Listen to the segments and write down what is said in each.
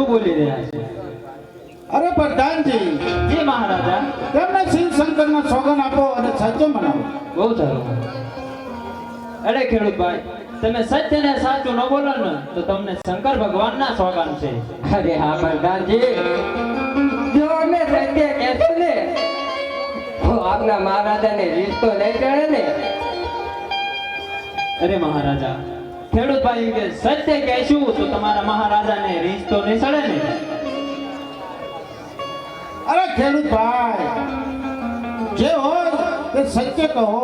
ખોટું બોલી રહ્યા છે. અરે પ્રધાનજી જી મહારાજા. તેમને શિવ શંકરના સોગન આપો અને સાચો મનાવો. બહુ સારું. અરે ખેડૂતભાઈ તમે સત્ય ને સાચું ન બોલો ને તો તમને શંકર ભગવાનના સોગન છે. અરે હા પ્રધાનજી. જો અમે સત્ય કહેશું ને તો આપના મહારાજાને રીત તો નહીં ચડે ને. અરે મહારાજા ખેડૂતભાઈ ભાઈ કે સત્ય કહેશું તો તમારા મહારાજાને રીસ તો નહીં. સડે ને અરે ખેડૂત ભાઈ જે હોય તે સત્ય કહો.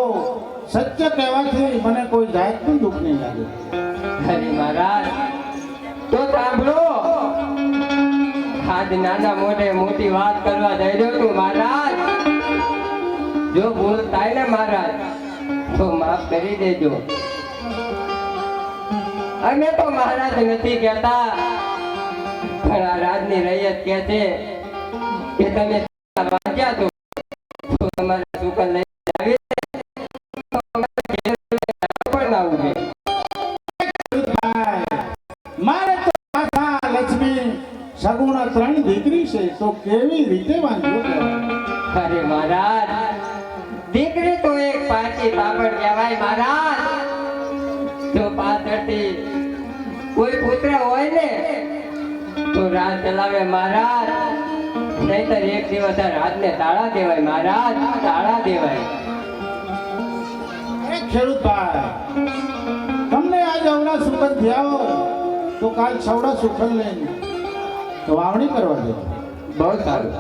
સત્ય કહેવાથી મને કોઈ જાતનું દુઃખ નહીં લાગે. અરે મહારાજ તો સાંભળો. આજ નાના મોટે મોટી વાત કરવા જઈ રહ્યો છું મહારાજ. જો ભૂલ થાય ને મહારાજ તો માફ કરી દેજો. અમે તો મહારાજ નથી કહેતા. પણ આ રાજની રૈયત કહે છે કે તમે વાંચ્યા છો તો તમારા દુકાન લઈ આવી તો અમારે પણ ના ઉભે મારે તો માતા લક્ષ્મી સગુણા ત્રણ દીકરી છે તો કેવી રીતે અરે મહારાજ દીકરી તો એક પાછી પાપડ કહેવાય મહારાજ. જો પાછળથી કોઈ પુત્ર હોય ને તો રાત ચલાવે મહારાજ. નહીતર એક દિવસ રાત ને તાળા દેવાય મહારાજ તાળા કહેવાય. ખેડૂતભાઈ તમને આજ અવના સુખદ થયા તો કાલ સવડા સુખદ વાવણી કરવા બહુ સારું.